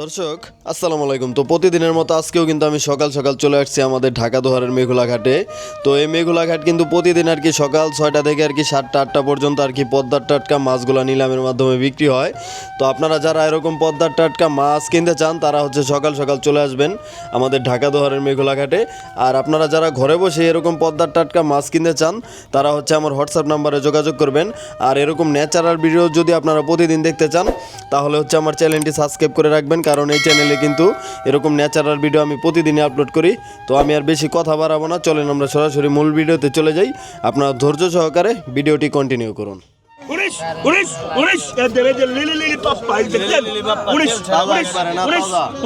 দর্শক, আসসালামু আলাইকুম। তো প্রতিদিনের মতো আজকেও কিন্তু আমি সকাল সকাল চলে আসছি আমাদের ঢাকা দোহারের মেঘুলা ঘাটে। তো এই মেঘুলা ঘাট কিন্তু প্রতিদিন আর কি সকাল ছয়টা থেকে আর কি সাতটা, আটটা পর্যন্ত আর কি পদ্মার টাটকা মাছগুলো নিলামের মাধ্যমে বিক্রি হয়। তো আপনারা যারা এরকম পদ্মার টাটকা মাছ কিনতে চান, তারা হচ্ছে সকাল সকাল চলে আসবেন আমাদের ঢাকা দোহারের মেঘুলা ঘাটে। আর আপনারা যারা ঘরে বসে এরকম পদ্মার টাটকা মাছ কিনতে চান, তারা হচ্ছে আমার হোয়াটসঅ্যাপ নাম্বারে যোগাযোগ করবেন। আর এরকম ন্যাচারাল ভিডিও যদি আপনারা প্রতিদিন দেখতে চান, তাহলে হচ্ছে আমার চ্যানেলটি সাবস্ক্রাইব করে রাখবেন। কারণ এই চ্যানেলে কিন্তু এরকম ন্যাচারাল ভিডিও আমি প্রতিদিনই আপলোড করি। তো আমি আর বেশি কথা বাড়াবো না চলেন আমরা সরাসরি মূল ভিডিওতে চলে যাই। আপনারা ধৈর্য সহকারে ভিডিওটি কন্টিনিউ করুন। উনিশ উনিশ উনিশ। এ দেবে যে লিলি লিলি পাপ্পা দেখলেন উনিশ উনিশ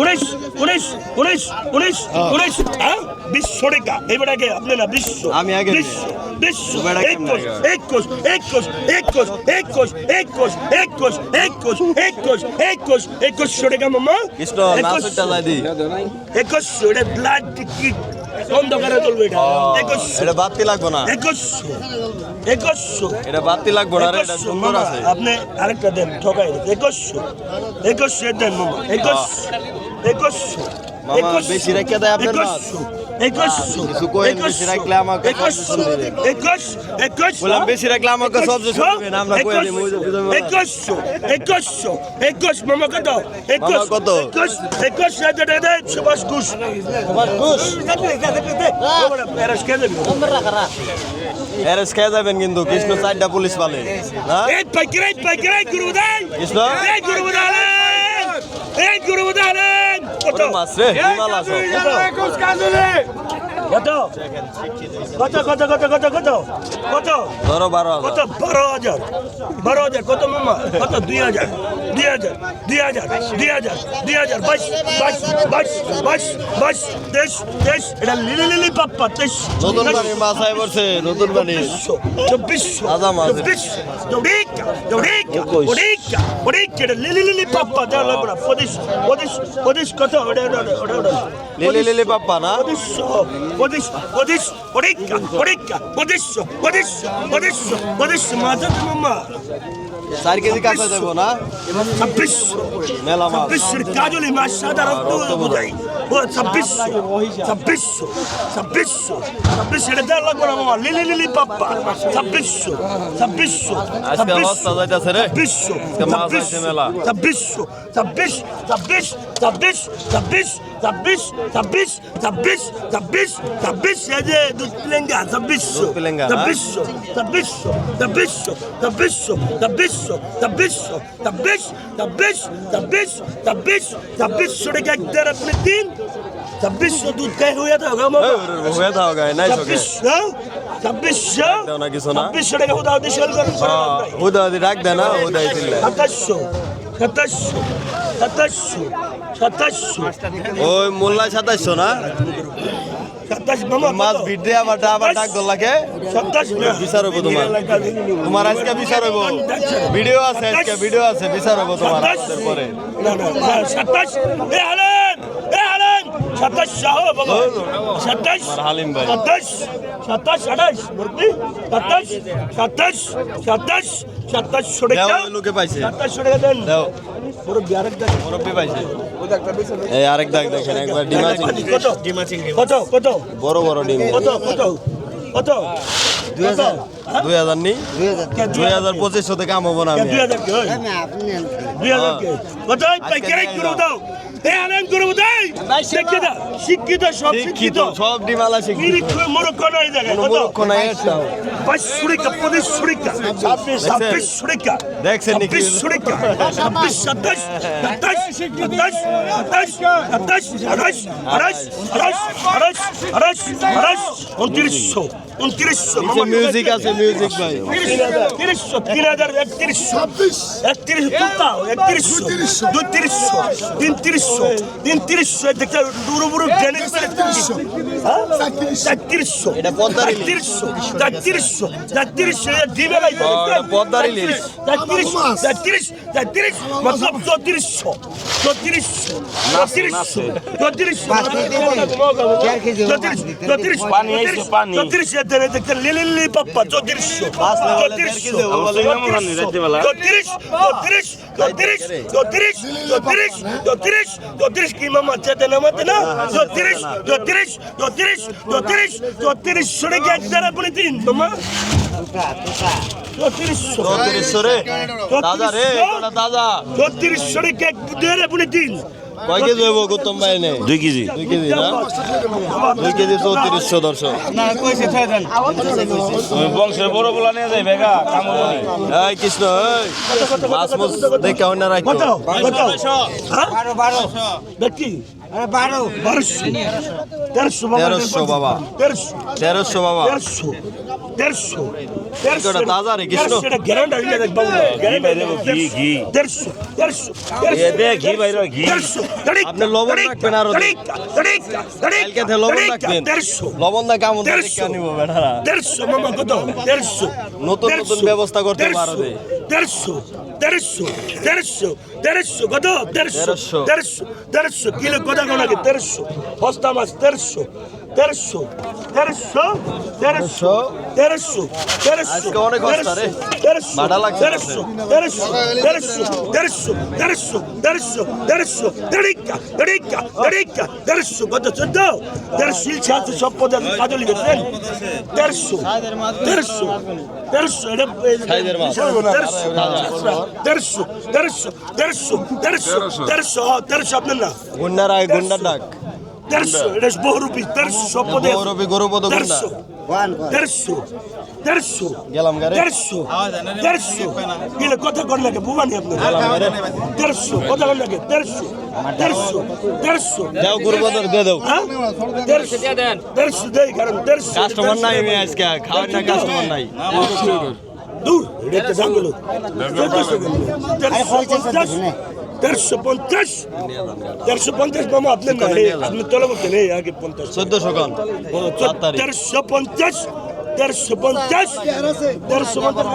উনিশ উনিশ উনিশ উনিশ উনিশ উনিশ। হ্যাঁ? বিশ্ব রেখা। এবারে আপনি না বিশ্ব। আমি আগে। বিশ্ব। একুশ আগে? একুশ একুশ একুশ একুশ একুশ একুশ একুশ একুশ একুশ একুশ রেখা মামা। কৃষ্ণ একুশ নাচটা লাই দি। একুশ এটা ব্লাড টিকিট অন্ধকারে চলবে এটা? একুশ এটা বাতি লাগবো না। একুশশো। একুশশো। এটা বাতি লাগবো না এটা সুন্দর আছে। আপনি আরেকটা দেন ঠকাই দেন। একুশশো। একুশশো দেন মামা। একুশশো। একুশশো। মামা, বেশি রেখে দেয় আপনার মাছ? এরেস খেয়ে যাবেন কিন্তু কৃষ্ণ চারটা পুলিশ পালে। কৃষ্ণ? গুরু এই গুরু কত মাছ রে হিমাল আছো কত কত কত কত কত কত কত ধরো বারো কত হাজার বারো হাজার বারো হাজার কত মামা কত দুই হাজার দুই হাজার দুই হাজার দুই হাজার দুই হাজার বাইশ বাইশ বাইশ বাইশ বাইশ তেইশ তেইশ এটা লিলি লিলি পাপ্পা তেইশ নতুন বাড়ি মাছ আই পড়ছে নতুন বাড়ি চব্বিশশো চব্বিশশো দৌড়িকা দৌড়িকা ওড়িকা ওড়িকা এটা লিলি লিলি পাপ্পা দেওয়া লাগবে না পঁচিশ পঁচিশ পঁচিশ কত? ওটা ওটা ওটা ওটা লিলি লিলি পাপ্পা না? পঁচিশশো পঁচিশ পঁচিশ ওড়িকা ওড়িকা পঁচিশশো পঁচিশশো পঁচিশশো পঁচিশশো মাথা মামা। চার কেজি কাঁচা দেবো না। ছাব্বিশশো মেলা মাছ। ছাব্বিশের কাজলি মাছ সাদা রক্ত বোঝাই। ও ছাব্বিশশো ছাব্বিশশো ছাব্বিশশো ছাব্বিশ। এটা দেওয়া লাগবে না মামা। লিলি লিলি পাপ্পা। ছাব্বিশশো ছাব্বিশশো ছাব্বিশশো মেলা। ছাব্বিশশো ছাব্বিশ। ছাব্বিশ। ছাব্বিশ। ছাব্বিশ। ছাব্বিশ। ছাব্বিশ ছাব্বিশ ছাব্বিশ ছাব্বিশ এই যে দুধ পিলেঙ্গা ছাব্বিশশো? ছাব্বিশশো ছাব্বিশশো ছাব্বিশশো ছাব্বিশশো ছাব্বিশশো ছাব্বিশশো ছাব্বিশ ছাব্বিশ ছাব্বিশ ছাব্বিশ ছাব্বিশশো টাকা এক দেড় আপনি তিন ছাব্বিশশো দুধ খাই হয়ে থাকো হয়ে গায়ে নাই ছাব্বিশশো ছাব্বিশশো? ছাব্বিশশো টাকা উদাহ দিয়ে সেল করেন হুদা দি রাখ দে না হুদাই সাতাশশো সাতাশশো সাতাশশো সাতাশশো। ওই মোল্লা সাতাশশো না? মাছ ভিড়ে আবার আবার ডাক না বিচার হইব তোমার। তোমার আজকে বিচার হইব ভিডিও আছে আজকে ভিডিও আছে বিচার হইব তোমার পরে। সাতাশ সাতাশ বাবা সাতাশ। সাতাশ সাতাশ আঠাশ মুরব্বি। সাতাশ সাতাশ সাতাশ সাতাশশো টাকা লোকে পাইছে। সাতাশশো টাকা দেন। মুরব্বি আরেক দেন মুরব্বি পাইছে। এই আরেক দাগ দেখেন একবার ডিমা চিংড়ি কত? কত? কত? বড় বড় ডিম। কত? কত? কত? দুই হাজার। দুই হাজার নি? দুই হাজার। পঁচিশশো থেকে কাম হব না দুই হাজার দুই হাজার কত? পাইকারি করে দাও। এ আনন্দ করে শিক্ষিত শিক্ষিত সব শিক্ষিত সব ডিমালা শিক্ষিত নিরীক্ষ মূর্খ কত মূর্খ নাই একটাও বাইশ সুরিকা পঁচিশ সুরিকা ছাব্বিশ ছাব্বিশ সুরিকা দেখছেন নাকি? ছাব্বিশ সুরিকা ছাব্বিশ সাতাশ সাতাশ সাতাশ সাতাশ সাতাশ আঠাশ আঠাশ আঠাশ আঠাশ আঠাশ আঠাশ উনত্রিশশো উনত্রিশশো মিউজিক আছে মিউজিক ভাই তিরিশশো তিন হাজার একত্রিশশো একত্রিশ তুলতাও একত্রিশশো দুই তিরিশশো তিন তিরিশশো তিন তিরিশশো দেখতে বুড়ো বুড়ো জ্ঞানী চারত্রিশশো। চারত্রিশশো চারত্রিশশো চারত্রিশশো দিবে ইলিশ। চারত্রিশ চারত্রিশ চারত্রিশ মতলব চৌত্রিশশো চৌত্রিশশো চৌত্রিশশো চৌত্রিশশো চৌত্রিশ চৌত্রিশ চৌত্রিশ দেখতে দেখতে লিলি পাপ্পা চৌত্রিশশো চৌত্রিশশো বলো। চৌত্রিশ চৌত্রিশ চৌত্রিশ চৌত্রিশ চৌত্রিশ চৌত্রিশ চৌত্রিশ কি মামা চেতে নামাতে না? চৌত্রিশ চৌত্রিশ চৌত্রিশ চৌত্রিশ চৌত্রিশ সরে কি একদার আপনি দিন মামা। চৌত্রিশশো চৌত্রিশশো রে রে এক দিন। কয় কেজি হইব গৌতম ভাই নে? দুই কেজি। দুই কেজি না? দুই কেজি চৌত্রিশশো দর্শক। বংশের বড় বলা নিয়ে যাই বেগা এই কৃষ্ণ মাছ মুছ দেখে অন্য রাখো হ্যাঁ? দেখি বারো। বারোশো। তেরোশো তেরোশো বাবা। তেরোশো। তেরোশো বাবা। তাজা রে, কৃষ্ণ। গ্যারান্টি ঘি, বাইরে ঘি আপনি লবণ রাখবেন আরও দিন। দাঁড়িয়ে, দাঁড়িয়ে, দাঁড়িয়ে, কালকে লবণ রাখবেন। লবণ না কেমন নিব বেটারা? দেড়শো মামা কত? দেড়শো নতুন নতুন ব্যবস্থা করতে পারবে। দেড়শো দেড়শো দেড়শো দেড়শো কত দেড়শো দেড়শো। দেড়শো কিলো কত কোনাকে দেড়শো হস্তা মাছ দেড়শো অনেক হস্তা রে। দেড়শো ভাড়া লাগছে দেড়শো দেড়শো দেড়শো দেড়শো দেড়শো দেড়শো দেড়শো দেড়িকা দেড়িকা দেড়িকা দেড়শো কত চোদ্দ দেড়শো ইলছে আছে সব পদার্থ কাজলি গেছেন মাছ। দেড়শো দেড়শো দেড়শো দেড়শো দেড়শো দেড়শো হ্যাঁ, দেড়শো আপনার না গুন্ডার আগে গুন্ডার ডাক দেড়শো এটা বহুরূপী দেড়শো সব পদে বহুরূপী গরুপদ। দেড়শো দেড়শো দেড়শো গেলাম দেড়শো দেড়শো গেলে কথা কর লাগে বুবানি আপনার দেড়শো কথা কর লাগে দেড়শো দেড়শো দেড়শো যাও গরুপদর দিয়ে দাও হ্যাঁ দেড়শো দেড়শো দেই কারণ দেড়শো কাস্টমার নাই আমি আজকে খাওয়ার না কাস্টমার নাই দূর এটা জঙ্গল চোদ্দশো দেড়শো পঞ্চাশ দেড়শো পঞ্চাশ। দেড়শো পঞ্চাশ মামা আপনার না এই, আপনি তলে বলতেন এই আগে পঞ্চাশ। চোদ্দশো তারিখ। দেড়শো পঞ্চাশ দেড়শো পঞ্চাশ দেড়শো পঞ্চাশ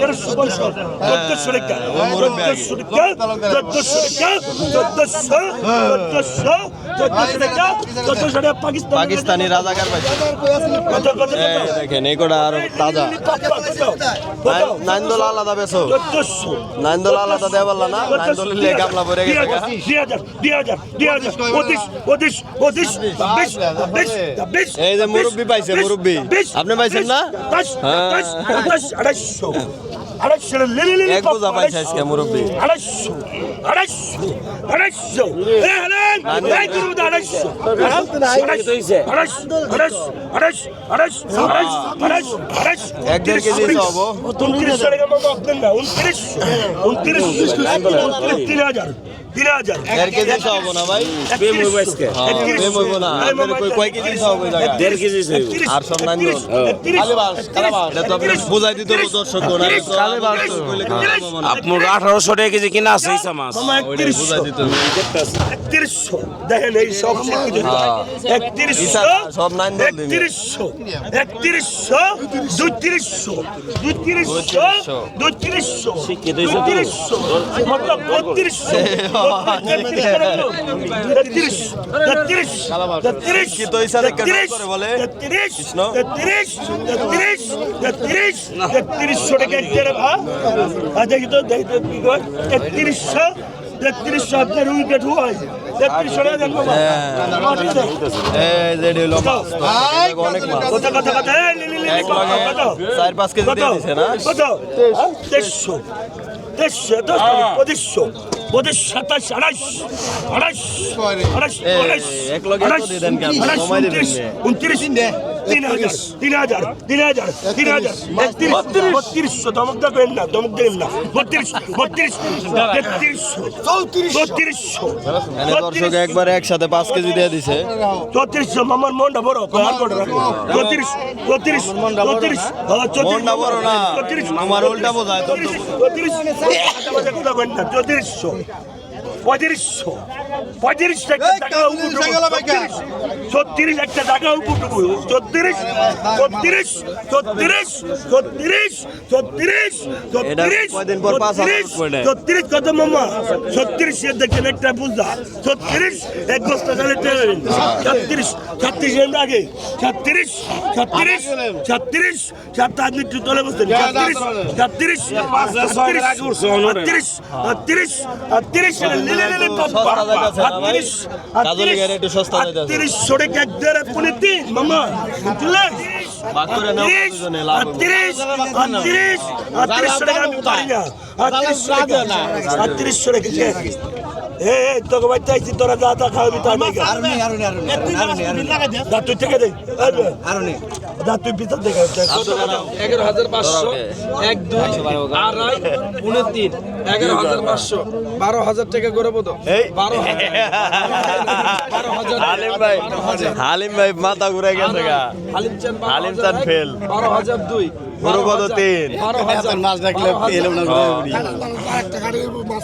দেড়শো পঞ্চাশ। চোদ্দশো টাকা চোদ্দশো টাকা চোদ্দশো টাকা চোদ্দশো চোদ্দশো। পাকিস্তান রাজাকার কত এই দেখেন এগুলা আর তাজা নাইন- নাইনদোলা আলাদা বেছো নাইনদোলা আলাদা দেয়া পারলা না নাইনদোলের লিয়ে গামলা পরে গেছে এই যে মুরব্বি পাইছে, মুরব্বী আপনি পাইছেন না? হ্যাঁ। এক বোঝা পাইছে আজকে মুরব্বি। আড়াইশো আড়াইশো আড়াইশো এ হারান এই করুন আড়াইশো আড়াইশো আড়াইশো আড়াইশো আড়াইশো আড়াইশো আড়াইশো এক দেড় কেজি হব। উনত্রিশ টাকা মামা আপনার না উনত্রিশ উনত্রিশ উনত্রিশ তিন হাজার হ্যাঁ। আপনার আঠারোশো টাকা কেজি কিনা আছে একত্রিশশো। দেখেন এই সব একত্রিশশো। সব নাইন একত্রিশশো। একত্রিশশো। দুত্রিশশো দুত্রিশশো দুত্রিশশো শিক্ষিত হইছে তো। দুত্রিশশো মতলব বত্রিশশো। তেত্রিশশো টাকা দেখি তো দেখি তো কি কয় তেত্রিশশো তেত্রিশশো আপনার উইকেট হয়? চার পাঁচ কেজি কত? দিয়ে দিছে না? কত দেড়শো দশ পঁচিশশো পঁচিশ সাতাশ আড়াইশ আড়াইশ আড়াইশ আড়াইশ। উনত্রিশ তিন হাজার তিন হাজার তিন হাজার তিন হাজার একত্রিশ বত্রিশশো দমক দেবেন না দমক দেবেন না বত্রিশ বত্রিশ তেত্রিশশো চৌত্রিশ বত্রিশশো দর্শক একবারে একসাথে পাঁচ কেজি দিয়ে দিছে চৌত্রিশশো মামার মনটা বড় আর বড় রাখো চৌত্রিশ চৌত্রিশ চৌত্রিশ হ্যাঁ, মনটা বড় না, চৌত্রিশ আমার উল্টা বোঝায়, চৌত্রিশ চৌত্রিশ চৌত্রিশশো পঁয়ত্রিশশো পঁয়ত্রিশ একটা টাকা ছত্রিশ একটা টাকা উপটুকু ছত্রিশ ছত্রিশ ছত্রিশ ছত্রিশ ছত্রিশ ছত্রিশ কয়দিন পর পাঁচ হাজার ছত্রিশ ছত্রিশ কত মামা ছত্রিশ এর দেখেন একটা বুঝা ছত্রিশ এক বস্তা তেল ছত্রিশ ছত্রিশ এর আগে ছত্রিশ ছত্রিশ ছত্রিশ সাত আট মিনিট তলে বসতেন ছত্রিশ ছত্রিশ ছত্রিশ ছত্রিশ ছত্রিশ ছত্রিশ তিরিশশো টাকা এক দেড় পলিটি মামা। বুঝলেন আটত্রিশশো টাকা এ তোকে তোরা যা খাওয়াবি তুই থেকে দেখ তুই এগারো হাজার পাঁচশো এক দুই আড়াই পনেরো তিন। এগারো হাজার পাঁচশো বারো হাজার টাকা করে বোধ বারো হাজার। বারো হাজার। হালিম ভাই হালিম ভাই মাথা ঘুরে গেছে হালিম চান হালিম চান ফেল। বারো হাজার দুই। গরুপদ তিন। বারো হাজার। মাছ দেখলে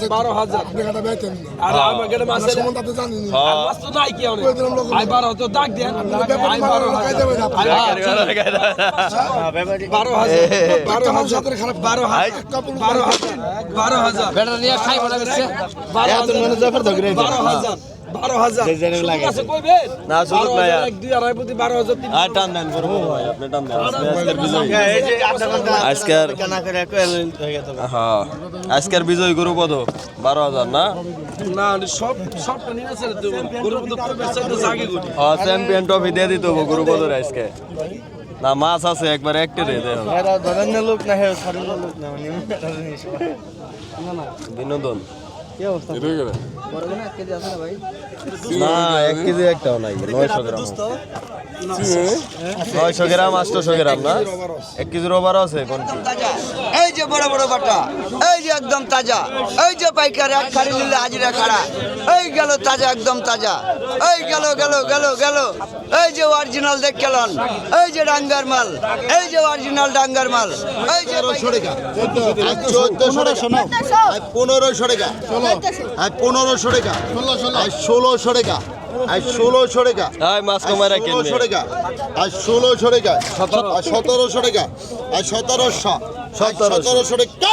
বারো হাজার। আর আমাকে একটা মাছ এনে- মাছ তো নাই কি আই বারো হাজার ডাক দেন। বারো হাজার। বারো হাজার। বারো হাজার। বারো হাজার। বারো হাজার। বেটা নিয়ে খাই বলা বারো হাজার। বারো হাজার। হ্যাঁ। আজকের বিজয়। গুরু বারো হাজার না? চ্যাম্পিয়ন ট্রফি দিয়ে আজকে। না মাছ আছে একবার একটে বিনোদন। কি অবস্থা? না এক কেজি একটাও নাই নয়শো গ্রাম। নয়শো গ্রাম আটশোশো গ্রাম না? এক কেজির ওভারও আছে কোন এই যে বড় বড় বাটা এই যে একদম তাজা এই যে পাইকার এক খাড়ি নিলে হাজিরা খাড়া এই গেল তাজা একদম তাজা এই গেল গেল গেল গেল এই যে অরিজিনাল দেখ কেলন এই যে ডাঙ্গার মাল এই যে অরিজিনাল ডাঙ্গার মাল এই যে চোদ্দশো টাকা পনেরোশো টাকা পনেরোশো টাকা আর ষোলোশো টাকা আর ষোলোশো টাকা ষোলোশো টাকা আর ষোলোশো টাকা আর সতেরোশো টাকা আর সতেরোশো সতেরোশো টাকা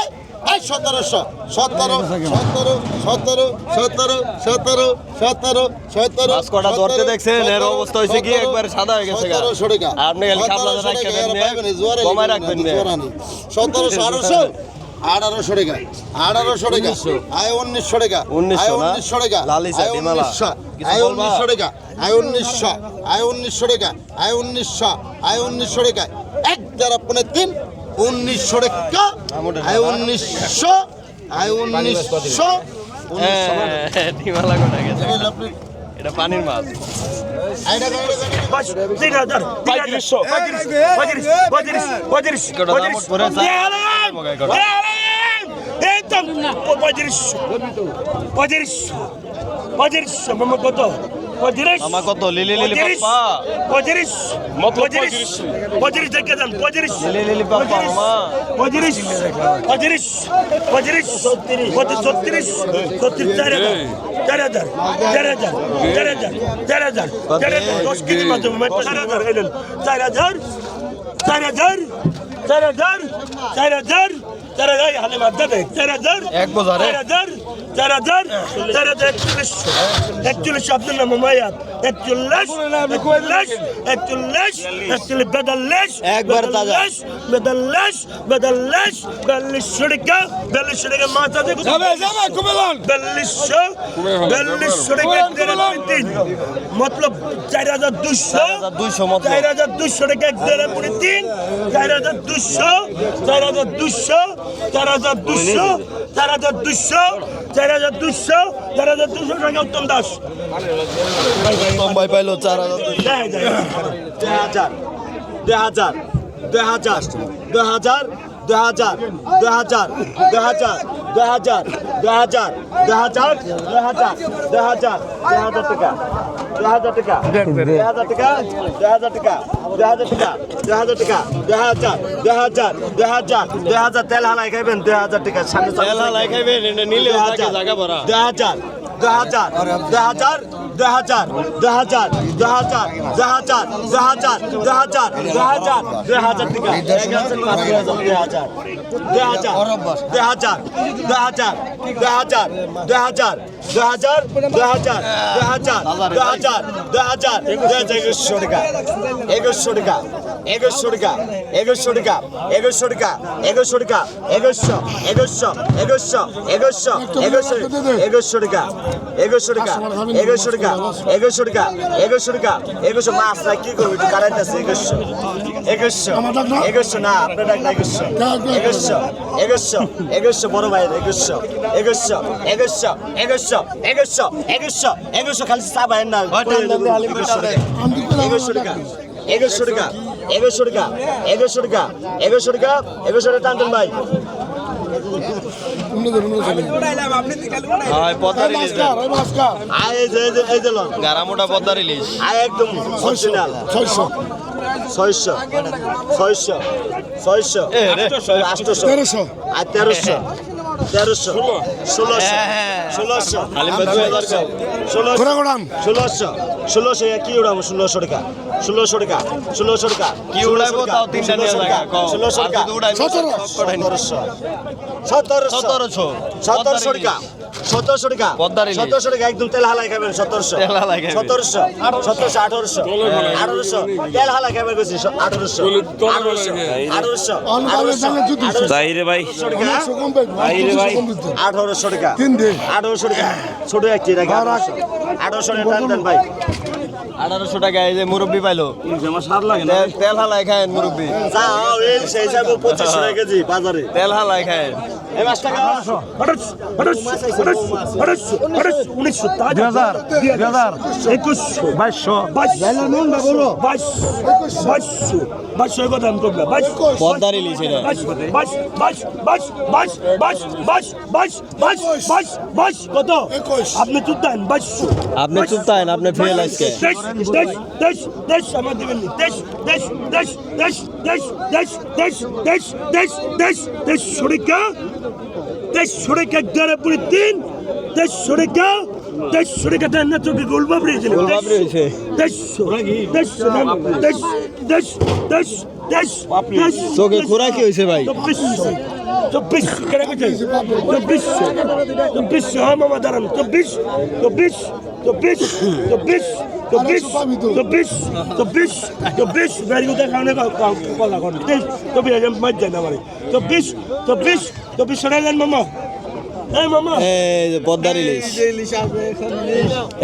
এই সতেরোশো সতেরো সতেরো সতেরো সতেরো সতেরো সতেরো সতেরো কটা ধরতে দেখছেন? এর অবস্থা হয়েছে কি? একবারে সাদা হয়ে গেছে। সতেরোশো টাকা আপনি সতেরোশো টাকা, জোয়ারে কমায় রাখবেন। সতেরোশো আঠারোশো আঠারোশো টাকা। আঠারোশো টাকা। আয় উনিশশো টাকা। আয় উনিশশো টাকা। আয় উনিশশো। আয় উনিশশো টাকা। আয় উনিশশো। আয় উনিশশো টাকা। আয় উনিশশো। আয় উনিশশো টাকা। এক যারা পনেরো তিন উনিশশো টাকা। আয় উনিশশো। আয় উনিশশো। উনিশশো। এটা পানির মাছ। পঁয়ত্রিশশো পঁয়ত্রিশ পঁয়ত্রিশ পঁয়ত্রিশ পঁয়ত্রিশ। Eita, pode ir, pode ir, pode ir, mamãe, contou. পঁয়ত্রিশ মামা কত? লিলি লিলি পঁয়ত্রিশ, পাপ্পা? পঁয়ত্রিশ পঁয়ত্রিশ দেখে যান পঁয়ত্রিশ লিলি লিলি পঁয়ত্রিশ, মামা। পঁয়ত্রিশ পঁয়ত্রিশ পঁয়ত্রিশ ছত্রিশ ছত্রিশ চার হাজার চার হাজার চার হাজার চার হাজার চার হাজার চার হাজার দশ কেজি মাধ্যমে চার হাজার এলেন চার হাজার চার হাজার চার হাজার চার হাজার চার হাজার হালে মাছ যাবে চার হাজার এক বোঝা রে। চার হাজার চার হাজার চার হাজার একচল্লিশ একচল্লিশ আপনার নাম মায়াত একচল্লিশ একচল্লিশ একচল্লিশ একচল্লিশ বেদাল্লিশ একবার তাজা। বেদাল্লিশ বেদাল্লিশ বিয়াল্লিশশো টাকা বিয়াল্লিশশো টাকা মাছ আছে বিয়াল্লিশশো বিয়াল্লিশশো টাকা এক দেড় দুই তিন মতলব চার হাজার দুশো 4200 মতলব। চার হাজার দুশো টাকা এক দেড় পুনে তিন চার হাজার দুশো চার হাজার দুশো চার হাজার দুশো চার হাজার দুশো চার হাজার দুশো চার হাজার দুশো টাকা উত্তম দাস মুম্বাই পাইলো চার হাজার দুই হাজার দুই হাজার দুই হাজার দুই হাজার দুই হাজার দুই হাজার দুই হাজার দুই হাজার দুই হাজার দুই হাজার দুই হাজার দুই হাজার দুই হাজার টাকা দুই হাজার টাকা দুই হাজার টাকা দুই হাজার টাকা দুই হাজার টাকা দুই হাজার টাকা দুই হাজার দুই হাজার দুই হাজার দুই হাজার তেল হালাই খাইবেন দুই হাজার টাকা সামনে তেল হালাই খাইবেন, থাকে জায়গা ভরা। দুই হাজার দুই হাজার দুই হাজার দুই হাজার দুই হাজার দুই হাজার দুই হাজার দুই হাজার দুই হাজার দুই হাজার দুই হাজার টাকা দুই হাজার দুই হাজার দুই হাজার দুই হাজার দুই হাজার দুই হাজার দুই হাজার দুই হাজার দুই হাজার দুই হাজার দুই হাজার দুই হাজার একুশশো টাকা একুশশো টাকা এগারোশো টাকা এগারোশো টাকা এগারোশো টাকা এগারোশো টাকা এগারোশো এগারোশো এগারোশো এগারোশো এগারোশো এগারোশো টাকা এগারোশো টাকা এগারোশো টাকা এগারোশো টাকা এগারোশো টাকা এগারোশো মাছ না কি করব একটু কারেন্ট আছে এগারোশো এগারোশো এগারোশো না আপনার ডাক না এগারোশো এগারোশো এগারোশো এগারোশো বড় ভাইয়ের এগারোশো এগারোশো এগারোশো টাকা এগারোশো টাকা এগারোশো টাকা এগারোশো টাকা টানতেন ভাই। গারামোটা পদ্মা রিলিজ একদম অরিজিনাল ছয়শো। ছয়শো ছয়শো ছয়শো আটশো তেরোশো। আর তেরোশো। তেরোশো। ষোলোশো। ষোলোশো। ষোলোশো। ষোলোশো। ষোলোশো কি উড়াবো? ষোলোশো টাকা। ষোলোশো টাকা। ষোলোশো টাকা। কি উড়াইবো? তাও তিনটা। ষোলোশো টাকা। সতেরোশো। সতেরোশো। সতেরোশো টাকা। সতেরোশো টাকা। সতেরোশো টাকা একদম তেল হালাই খাবেন সতেরোশো। তেল হালাই খাবেন। সতেরোশো সতেরোশো আঠারোশো। আঠারোশো তেল হালাই খাবেন গেছি আঠারোশো। আঠারোশো আঠারোশো ভাই। আঠারোশো টাকা। আঠারোশো টাকা। ছোট একটি টাকা আঠারোশো? টাকা ভাই। আঠারোশো টাকা এই যে মুরব্বি পাইলো। তেল- হালাই খায়েন মুরব্বি। পঁচিশশো টাকা কেজি বাজারে। তেল হালাই খায়েন। উনিশশো দুই হাজার দুই হাজার একুশশো বাইশশো বাইশশো বাইশশো বাইশশো কত দাম করবে বাইশ পদ্মার ইলিশ বাইশ বাইশ বাইশ বাইশ বাইশ বাইশ বাইশ বাইশ বাইশ বাইশ কত আপনি চুপ দেন বাইশশো আপনি চুপ থাকেন, আপনি ফেল আজকে। দেশ দেশ দেশ দেশ আমার দিবেন। দেশ দেশ দেশ দেশ দেশ দেশ দেশ দেশ দেশ দেশ দেশ শরিকা দেশ শরিকা গড়াপুরি তিন দেশ শরিকা দেশ শরিকা দেন না গোলবাবরি হয়েছে। দেশ দেশ দেশ দেশ দেশ দেশ দেশ চোখে খোরাকি হয়েছে ভাই চব্বিশশো চব্বিশ কেনা কইছে চব্বিশশো চব্বিশশো হ্যাঁ মামা দাঁড়ান চব্বিশ চব্বিশ চব্বিশ চব্বিশ চব্বিশ চব্বিশ চব্বিশ চব্বিশ গাড়ি কোথায় কলা করেন চব্বিশ চব্বিশ যায় না আমার চব্বিশ চব্বিশ চব্বিশ সরাই যান মামা। এই যে পদ্মার ইলিশ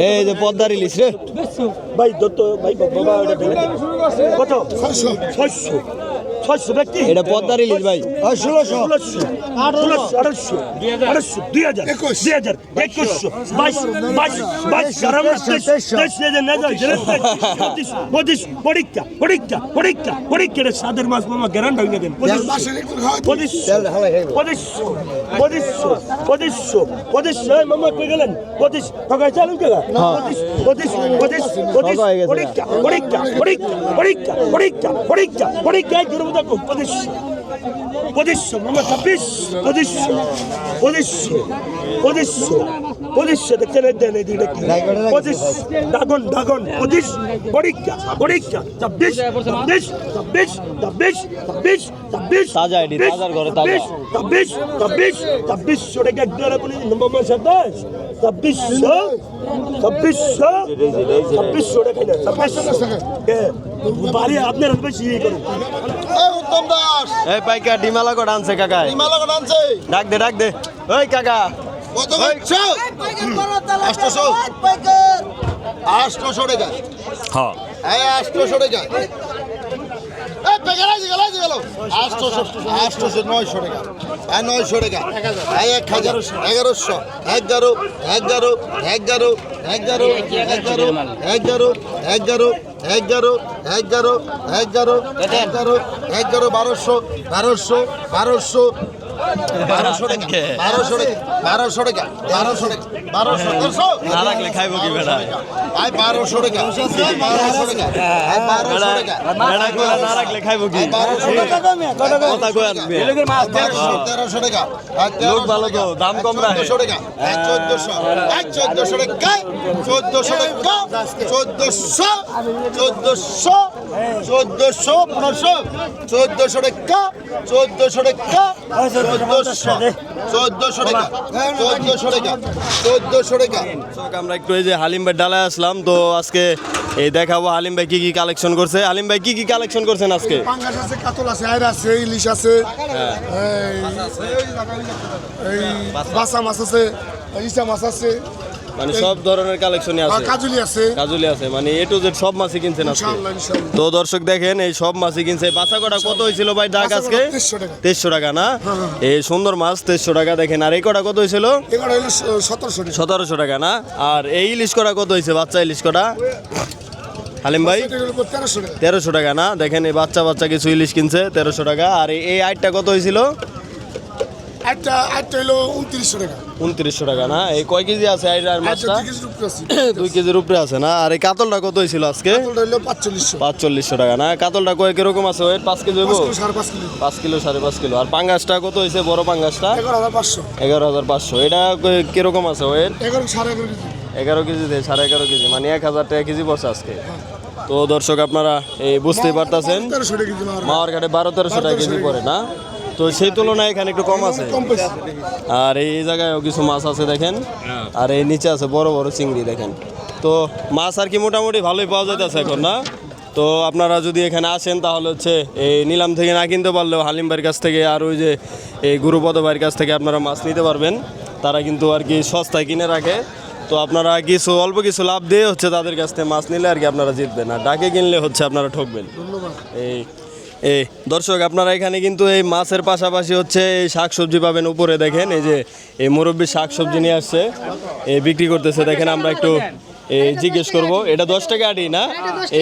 এই যে পদ্মার ইলিশ রে। ভাই দত্ত ভাই বাবা দিন। কত? ছয়শো। ছয়শো ব্যক্তি এটা পদ্মার ইলিশ ভাই। ষোলোশো। ষোলোশো আঠারোশো আঠারোশো আঠারোশো দুই হাজার দুই হাজার একুশশো বাইশ বাইশ বাইশ গ্রাম তেইশ তেইশ হাজার না যায় পঁচিশ পঁচিশ পরীক্ষা পরীক্ষা পরীক্ষা পরীক্ষা সাদের মাস মামা গ্যারান্ট হয়ে দেন। পঁচিশ পঁচিশ পঁচিশশো পঁচিশশো পঁচিশশো পঁচিশশো মামা পেয়ে গেলেন? পঁচিশ টাকায় চালু গেল? পঁচিশ পঁচিশ পঁচিশ পঁচিশ পরীক্ষা পরীক্ষা পরীক্ষা পরীক্ষা পরীক্ষা পরীক্ষা পরীক্ষা দেখো পঁচিশশো পঁচিশশো মামা ছাব্বিশ পঁচিশশো পঁচিশশো পঁচিশশো পঁচিশশো দেখছেন পঁচিশ দাগন দাগন পঁচিশ পরীক্ষা পরীক্ষা ছাব্বিশ ছাব্বিশ ছাব্বিশ ছাব্বিশ ছাব্বিশ ছাব্বিশ তাজা এটি, তাজার ঘরে তাজা। ছাব্বিশ ছাব্বিশ ছাব্বিশ ছাব্বিশশো টাকা একজন আপনি নম্বর সাতাশ ছাব্বিশশো ছাব্বিশশো ছাব্বিশশো টাকা না ছাব্বিশশো কে? বাড়ি আপনার বেশি ইয়ে করেন উত্তম দাস এই পাইকা ডিমালা কো ডান্সে কাকা হিমালয় আনছে ডাক দে ডাক দে ওই কাকা কত করছ আটশোশো আটশোশো টাকা হ্যাঁ এই আটশোশো টাকা এগারোশো এগারো এগারো এগারো এগারো এগারো এগারো এগারো এগারো এগারো এগারো এগারো এগারো বারোশো বারোশো বারোশো বারোশো টাকা। বারোশো টাকা বারোশো টাকা বারোশো টাকা বারোশো তেরোশো না রাখলে খাইবো কি বেটা আই বারোশো টাকা আই বারোশো টাকা আই বারোশো টাকা। বেটা কইলা না রাখলে খাইবো কি? বারোশো টাকা। কথা কই তেরোশো তেরোশো টাকা। আর লোক ভালো তো দাম কম চোদ্দশো টাকা। চোদ্দশো। চোদ্দশো টাকা চোদ্দশো টাকা চোদ্দশো চোদ্দশো চোদ্দশো পনেরোশো। চোদ্দশো টাকা চোদ্দশো টাকা আমরা একটু এই যে হালিম ভাই ডালায় আসলাম তো আজকে এই দেখাবো হালিম ভাই কি কি কালেকশন করছে। হালিম ভাই কি কি কালেকশন করছেন আজকে? পাঙ্গাস আছে কাতল আছে আয়রা আছে ইলিশ আছে এই এই বাসা মাছ আছে ইসা মাছ আছে। মানে সব ধরনের কালেকশনই আছে। কাজুলি আছে। কাজুলি আছে মানে এ টু জেড সব মাছই কিনছেন আজকে। তো দর্শক দেখেন এই সব মাছই কিনছে। বাসা কটা কত হয়েছিল ভাই ডাক আজকে? তেইশশো টাকা। না? এই সুন্দর মাছ তেইশশো টাকা দেখেন। আর এই কটা কত হয়েছিল? সতেরোশো টাকা। না? আর এই ইলিশ কটা কত হয়েছে? বাচ্চা ইলিশ কটা? হালিম ভাই? তেরোশো টাকা না? দেখেন এই বাচ্চা বাচ্চা কিছু ইলিশ কিনছে তেরোশো টাকা। আর এই- এই আইটটা কত হয়েছিল? একটা একটা হলো উনত্রিশশো টাকা। উনত্রিশশো টাকা না? এই কয় কেজি আছে মাছটা? দুই কেজির উপরে আছে। না? আর এই কাতলটা কত হয়েছিল আজকে? পাঁচচল্লিশশো। টাকা না? কাতলটা কয় কীরকম আছে ওয়েট? পাঁচ কেজি পাঁচ কিলো সাড়ে পাঁচ কিলো। আর পাঙ্গাসটা কত হয়েছে? বড় পাঙ্গাসটা? এগারো হাজার পাঁচশো। এগারো হাজার পাঁচশো। এটা কীরকম আছে ওয়েট? এগারো সাড়ে এগারো কেজি। এগারো সাড়ে এগারো কেজি। মানে এক হাজার টাকা কেজি পড়ছে আজকে। তো দর্শক আপনারা এই বুঝতেই পারতেছেন? মাওয়ার ঘাটে বারো তেরোশো টাকা কেজি পড়ে না? তো সেই তুলনায় এখানে একটু কম আছে। আর এই জায়গায়ও কিছু মাছ আছে দেখেন। আর এই নিচে আছে বড় বড় চিংড়ি দেখেন। তো মাছ আর কি মোটামুটি ভালোই পাওয়া যাইতেছে এখন, না? তো আপনারা যদি এখানে আসেন তাহলে হচ্ছে এই নিলাম থেকে না কিনতে পারলেও হালিম ভাইয়ের কাছ থেকে আর ওই যে এই গুরুপদ ভাইয়ের কাছ থেকে আপনারা মাছ নিতে পারবেন। তারা কিন্তু আর কি সস্তায় কিনে রাখে। তো আপনারা কিছু, অল্প কিছু লাভ দিয়ে হচ্ছে তাদের কাছ থেকে মাছ নিলে আর কি আপনারা জিতবেন। আর ডাকে কিনলে হচ্ছে আপনারা ঠকবেন। এই এই দর্শক আপনারা এখানে কিন্তু এই মাছের পাশাপাশি হচ্ছে এই শাক সবজি পাবেন উপরে দেখেন এই যে এই মুরব্বী শাক সবজি নিয়ে আসছে এই বিক্রি করতেছে। দেখেন আমরা একটু এই জিজ্ঞেস করব এটা দশ টাকা আটি না?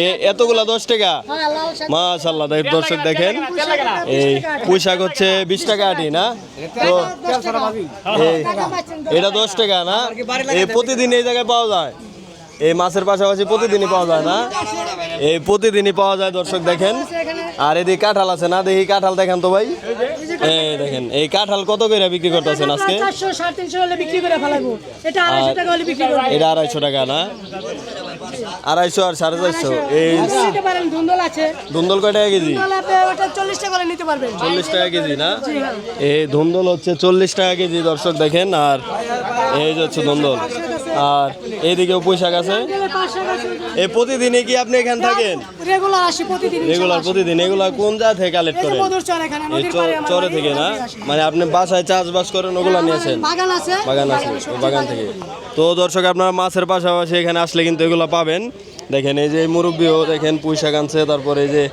এ এতগুলা দশ টাকা? মাশাল্লাহ দেখ দর্শক দেখেন এই পুঁই শাক হচ্ছে বিশ টাকা আটি না? তো এই এটা দশ টাকা না? এই প্রতিদিন এই জায়গায় পাওয়া যায়? এই মাছের পাশাপাশি প্রতিদিনই পাওয়া যায় না। এই প্রতিদিনই পাওয়া যায় দর্শক দেখেন। আর এদিকে কাঁঠাল আছে না? দেখি কাঁঠাল দেখেন তো ভাই। এই দেখেন এই কাঁঠাল কত করে বিক্রি করতেছেন আজকে? এটা আড়াইশো টাকা না? আড়াইশো আর সাড়ে চারশো। এই ধুন্দল কয় টাকা কেজি? চল্লিশ টাকা চল্লিশ কেজি না? এই ধুন্দল হচ্ছে চল্লিশ টাকা কেজি দর্শক দেখেন। আর এই যে হচ্ছে ধুন্দল। আর এইদিকেও পোশাক আছে। এই প্রতিদিনই কি আপনি এখানে থাকেন? রেগুলার আসি প্রতিদিন রেগুলার প্রতিদিন এগুলা কোন জায়গা থেকে কালেক্ট করেন? মধুর চর এখানে এই চরে থেকে না। মানে আপনি বাসায় চাষবাস করেন ওগুলা নিয়ে আসেন? বাগান আছে বাগান আছে বাগানে থেকে। তো দর্শক আপনারা মাছের পাশাপাশি এখানে আসলে কিন্তু এগুলো পাবেন। দেখেন এই যে মুরব্বিও দেখেন পুঁই শাক আনছে তারপরে এই যে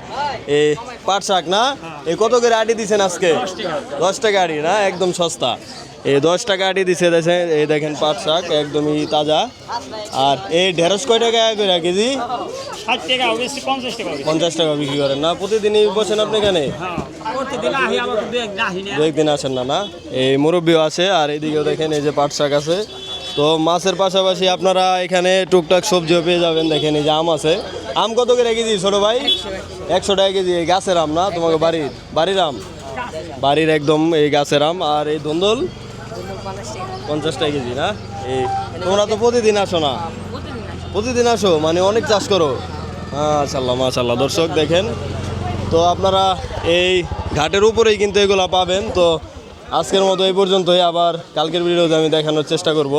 এই পাট শাক না? এই কত করে আটি দিছেন আজকে? দশ টাকা আটি না? একদম সস্তা। এই দশ টাকা আটি দিছে দেখেন এই দেখেন পাট শাক একদমই তাজা। আর এই ঢেঁড়স কয় টাকা করে কেজি? পঞ্চাশ টাকা বিক্রি করেন। না প্রতিদিনই বসেন আপনি এখানে? দু দু একদিন আসেন না না? এই মুরব্বিও আছে আর এইদিকেও দেখেন এই যে পাট শাক আছে। তো মাছের পাশাপাশি আপনারা এখানে টুকটাক সবজিও পেয়ে যাবেন দেখেন এই যে আম আছে। আম কত করে কেজি ছোটো ভাই? একশো টাকা কেজি এই গাছের আম না তোমাকে বাড়ির? বাড়ির আম? বাড়ির একদম এই গাছের আম। আর এই ধন্দল পঞ্চাশ টাকা কেজি, না? এই, তোমরা তো প্রতিদিন আসো না? প্রতিদিন আসো মানে অনেক চাষ করো। মাশাল্লাহ মাশাল্লাহ দর্শক, দেখেন, তো আপনারা এই ঘাটের উপরেই কিন্তু এগুলা পাবেন। তো আজকের মতো এই পর্যন্তই। আবার কালকের ভিডিওতে আমি দেখানোর চেষ্টা করব।